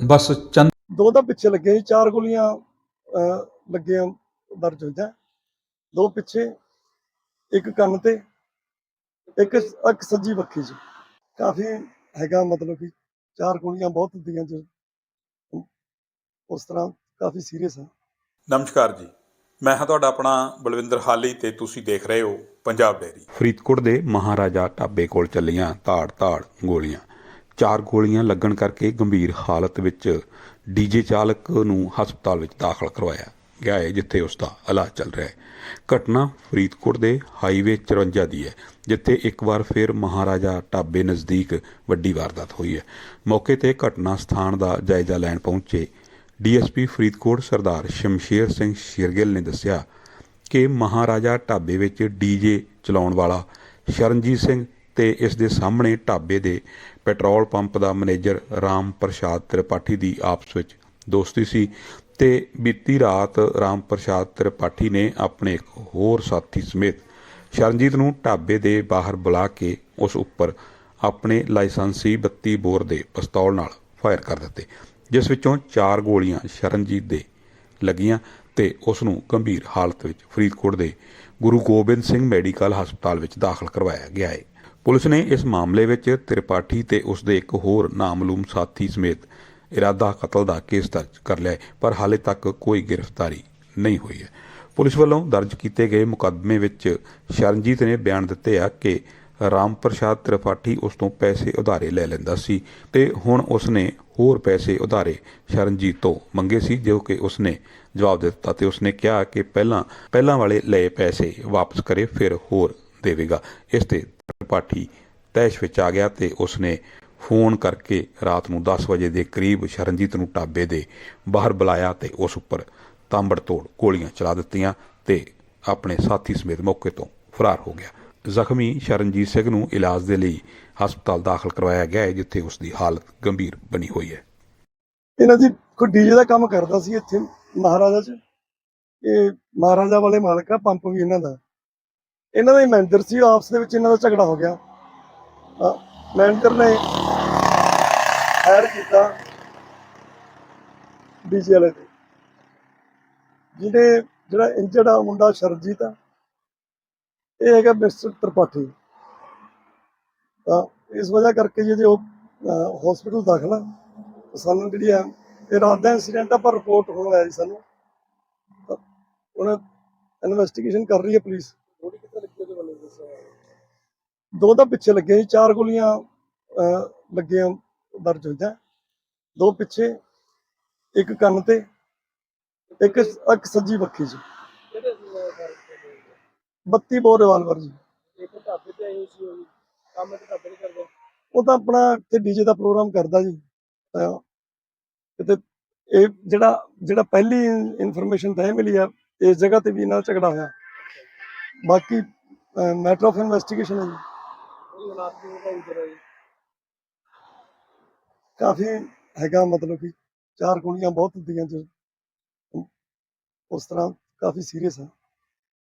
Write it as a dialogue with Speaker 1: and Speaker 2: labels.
Speaker 1: ਬਸ ਚੰਦ
Speaker 2: ਦੋ ਤਾਂ ਪਿੱਛੇ ਲੱਗੇ ਸੀ ਚਾਰ ਗੋਲੀਆਂ ਲੱਗੀਆਂ ਦਰਜ ਹੋਈਆਂ। ਦੋ ਪਿੱਛੇ ਇੱਕ ਕੰਨ ਤੇ ਇੱਕ ਇੱਕ ਸੱਜੀ ਬੱਖੀ 'ਚ ਕਾਫੀ ਹੈਗਾ ਮਤਲਬ ਕਿ ਚਾਰ ਗੋਲੀਆਂ ਬਹੁਤ ਹੁੰਦੀਆਂ ਜੋ। ਉਸ ਤਰ੍ਹਾਂ ਕਾਫੀ ਸੀਰੀਅਸ ਹੈ
Speaker 3: ਨਮਸਕਾਰ ਜੀ। ਮੈਂ ਹਾਂ ਤੁਹਾਡਾ ਆਪਣਾ ਬਲਵਿੰਦਰ ਹਾਲੀ ਤੇ ਤੁਸੀਂ ਦੇਖ ਰਹੇ ਹੋ ਪੰਜਾਬ ਡੇਰੀ
Speaker 1: ਫਰੀਦਕੋਟ ਦੇ ਮਹਾਰਾਜਾ ਢਾਬੇ ਕੋਲ ਚੱਲੀਆਂ ਤਾੜ-ਤਾੜ ਗੋਲੀਆਂ। ਚਾਰ ਗੋਲੀਆਂ ਲੱਗਣ ਕਰਕੇ ਗੰਭੀਰ ਹਾਲਤ ਵਿੱਚ ਡੀਜੇ ਚਾਲਕ ਨੂੰ ਹਸਪਤਾਲ ਵਿੱਚ ਦਾਖਲ ਕਰਵਾਇਆ ਗਿਆ ਹੈ, ਜਿੱਥੇ ਉਸ ਦਾ ਇਲਾਜ ਚੱਲ ਰਿਹਾ ਹੈ। ਘਟਨਾ ਫਰੀਦਕੋਟ ਦੇ ਹਾਈਵੇ 54 ਦੀ ਹੈ, ਜਿੱਥੇ ਇੱਕ ਵਾਰ ਫਿਰ ਮਹਾਰਾਜਾ ਢਾਬੇ ਨਜ਼ਦੀਕ ਵੱਡੀ ਵਾਰਦਾਤ ਹੋਈ ਹੈ। ਮੌਕੇ ਤੇ ਘਟਨਾ ਸਥਾਨ ਦਾ ਜਾਇਜ਼ਾ ਲੈਣ ਪਹੁੰਚੇ ਡੀਐਸਪੀ ਫਰੀਦਕੋਟ ਸਰਦਾਰ ਸ਼ਮਸ਼ੇਰ ਸਿੰਘ ਸ਼ੇਰਗਿੱਲ ਨੇ ਦੱਸਿਆ ਕਿ ਮਹਾਰਾਜਾ ਢਾਬੇ ਵਿੱਚ ਡੀਜੇ ਚਲਾਉਣ ਵਾਲਾ ਸ਼ਰਨਜੀਤ ਸਿੰਘ ਤੇ ਇਸ ਦੇ ਸਾਹਮਣੇ ਢਾਬੇ ਦੇ ਪੈਟਰੋਲ ਪੰਪ ਦਾ ਮੈਨੇਜਰ ਰਾਮ ਪ੍ਰਸ਼ਾਦ ਤ੍ਰਿਪਾਠੀ ਦੀ ਆਪਸ ਵਿੱਚ ਦੋਸਤੀ ਸੀ ਤੇ ਬੀਤੀ ਰਾਤ ਰਾਮ ਪ੍ਰਸ਼ਾਦ ਤ੍ਰਿਪਾਠੀ ਨੇ ਆਪਣੇ ਇੱਕ ਹੋਰ ਸਾਥੀ ਸਮੇਤ ਸ਼ਰਨਜੀਤ ਨੂੰ ਢਾਬੇ ਦੇ ਬਾਹਰ ਬੁਲਾ ਕੇ ਉਸ ਉੱਪਰ ਆਪਣੇ ਲਾਇਸੈਂਸੀ 32 ਬੋਰ ਦੇ ਪਿਸਤੌਲ ਨਾਲ ਫਾਇਰ ਕਰ ਦਿੱਤੇ, ਜਿਸ ਵਿੱਚੋਂ ਚਾਰ ਗੋਲੀਆਂ ਸ਼ਰਨਜੀਤ ਦੇ ਲੱਗੀਆਂ ਤੇ ਉਸ ਨੂੰ ਗੰਭੀਰ ਹਾਲਤ ਵਿੱਚ ਫਰੀਦਕੋਟ ਦੇ ਗੁਰੂ ਗੋਬਿੰਦ ਸਿੰਘ ਮੈਡੀਕਲ ਹਸਪਤਾਲ ਵਿੱਚ ਦਾਖਲ ਕਰਵਾਇਆ ਗਿਆ ਹੈ। ਪੁਲਿਸ ਨੇ ਇਸ ਮਾਮਲੇ ਵਿੱਚ ਤ੍ਰਿਪਾਠੀ ਤੇ ਉਸ ਦੇ ਇੱਕ ਹੋਰ ਨਾਮਲੂਮ ਸਾਥੀ ਸਮੇਤ ਇਰਾਦਾ ਕਤਲ ਦਾ ਕੇਸ ਦਰਜ ਕਰ ਲਿਆ ਪਰ ਹਾਲੇ ਤੱਕ ਕੋਈ ਗ੍ਰਿਫਤਾਰੀ ਨਹੀਂ ਹੋਈ ਹੈ। ਪੁਲਿਸ ਵੱਲੋਂ ਦਰਜ ਕੀਤੇ ਗਏ ਮੁਕੱਦਮੇ ਵਿੱਚ ਸ਼ਰਨਜੀਤ ਨੇ ਬਿਆਨ ਦਿੱਤੇ ਆ ਕਿ ਰਾਮ ਪ੍ਰਸ਼ਾਦ ਤ੍ਰਿਪਾਠੀ ਉਸ ਤੋਂ ਪੈਸੇ ਉਧਾਰੇ ਲੈ ਲੈਂਦਾ ਸੀ ਤੇ ਹੁਣ ਉਸ ਨੇ ਹੋਰ ਪੈਸੇ ਉਧਾਰੇ ਸ਼ਰਨਜੀਤ ਤੋਂ ਮੰਗੇ ਸੀ, ਜੋ ਕਿ ਉਸ ਨੇ ਜਵਾਬ ਦਿੱਤਾ ਤੇ ਉਸ ਨੇ ਕਿਹਾ ਕਿ ਪਹਿਲਾਂ ਪਹਿਲਾਂ ਵਾਲੇ ਲਏ ਪੈਸੇ ਵਾਪਸ ਕਰੇ, ਫਿਰ ਹੋਰ ਦੇਵੇਗਾ। ਇਸ ਤੇ ਤ੍ਰਿਪਾਠੀ ਤੈਸ਼ ਵਿੱਚ ਆ ਗਿਆ ਤੇ ਉਸ ਫੋਨ ਕਰਕੇ ਰਾਤ ਨੂੰ 10 ਵਜੇ ਦੇ ਕਰੀਬ ਸ਼ਰਨਜੀਤ ਨੂੰ ਟਾਬੇ ਦੇ ਬਾਹਰ ਬੁਲਾਇਆ ਤੇ ਉਸ ਉੱਪਰ ਤਾਂਬੜਤੋੜ ਗੋਲੀਆਂ ਚਲਾ ਦਿੱਤੀਆਂ ਤੇ ਆਪਣੇ ਸਾਥੀ ਸਮੇਤ ਮੌਕੇ ਤੋਂ ਫਰਾਰ ਹੋ ਗਿਆ। ਜ਼ਖਮੀ ਸ਼ਰਨਜੀਤ ਸਿੰਘ ਨੂੰ ਇਲਾਜ ਦੇ ਲਈ ਹਸਪਤਾਲ ਦਾਖਲ ਕਰਵਾਇਆ ਗਿਆ ਹੈ, ਜਿੱਥੇ ਉਸ ਦੀ ਹਾਲਤ ਗੰਭੀਰ ਬਣੀ ਹੋਈ ਹੈ।
Speaker 2: ਇਹਨਾਂ ਦੀ ਕੋਈ ਡੀਜੇ ਦਾ ਕੰਮ ਕਰਦਾ ਸੀ ਇੱਥੇ ਮਹਾਰਾਜਾ 'ਚ। ਇਹ ਮਹਾਰਾਜਾ ਵਾਲੇ ਮਾਲਕ ਆ, ਪੰਪ ਵੀ ਇਹਨਾਂ ਦਾ। ਇਹਨਾਂ ਦਾ ਮੈਨੇਜਰ ਸੀ, ਆਪਸ ਦੇ ਵਿੱਚ ਇਹਨਾਂ ਦਾ ਝਗੜਾ ਹੋ ਗਿਆ। ਮੈਨੇਜਰ ਨੇ ਹਾਇਰ ਕੀਤਾ ਡੀਜੇ ਵਾਲੇ ਤੇ। ਜਿਹਨੇ ਜਿਹੜਾ ਇੰਜਰਡ ਆ, ਮੁੰਡਾ ਸ਼ਰਜੀਤ ਆ, ਇਹ ਹੈਗਾ ਮਿਸਟਰ ਤ੍ਰਿਪਾਠੀ। ਤਾਂ ਇਸ ਵਜ੍ਹਾ ਕਰਕੇ ਜੇ ਉਹ ਹਸਪੀਟਲ ਦਾਖਲ ਆ ਸਾਨੂੰ ਜਿਹੜੀ ਆ, ਇਹ ਰਾਤ ਦਾ ਇਨਸੀਡੈਂਟ ਆ, ਪਰ ਰਿਪੋਰਟ ਹੋਣ ਆਇਆ ਜੀ ਸਾਨੂੰ। ਤਾਂ ਇਨਵੈਸਟੀਗੇਸ਼ਨ ਕਰ ਰਹੀ ਹੈ ਪੁਲਿਸ ਗੋਲੀ ਕਿੱਥੇ ਲੱਗੀ ਉਹਦੇ ਵੱਲੋਂ ਦੋ ਤਾਂ ਪਿੱਛੇ ਲੱਗੇ ਸੀ ਚਾਰ ਗੋਲੀਆਂ ਲੱਗੀਆਂ ਦਰਜ ਹੋਈਆਂ। ਦੋ ਪਿੱਛੇ ਇੱਕ ਕੰਨ ਤੇ ਇੱਕ ਇੱਕ ਸੱਜੀ ਬੱਖੀ 'ਚ 32 ਬੋਰ ਰਿਵਾਲਵਰ ਜੀ।
Speaker 4: ਇੱਕ ਢਾਬੇ ਤੇ ਆਏ ਹੋਏ ਸੀ ਉਹ ਵੀ। ਕੰਮ ਤੇ ਢਾਬੇ ਨਹੀਂ ਕਰਦੇ।
Speaker 2: ਉਹ ਤਾਂ ਆਪਣਾ ਇੱਥੇ ਡੀਜੇ ਦਾ ਪ੍ਰੋਗਰਾਮ ਕਰਦਾ ਜੀ। ਤਾਂ ਕਿਤੇ ਇਹ ਜਿਹੜਾ ਜਿਹੜਾ ਪਹਿਲੀ ਇਨਫੋਰਮੇਸ਼ਨ ਤਾਂ ਇਹ ਮਿਲੀ ਆ ਇਸ ਜਗ੍ਹਾ ਤੇ ਵੀ ਇਹਨਾਂ ਦਾ ਝਗੜਾ ਹੋਇਆ। ਬਾਕੀ ਮੈਟਰ ਆਫ ਇਨਵੈਸਟੀਗੇਸ਼ਨ ਹੈ ਜੀ।
Speaker 4: ਕੋਈ ਹਾਲਾਤ ਨਹੀਂ ਹੋਗਾ ਉਧਰ ਆਏ
Speaker 2: ਕਾਫੀ ਹੈਗਾ ਮਤਲਬ ਕਿ ਚਾਰ ਕੁੜੀਆਂ ਬਹੁਤ ਹੁੰਦੀਆਂ ਜੋ ਉਸ ਤਰ੍ਹਾਂ ਕਾਫੀ ਸੀਰੀਅਸ ਆ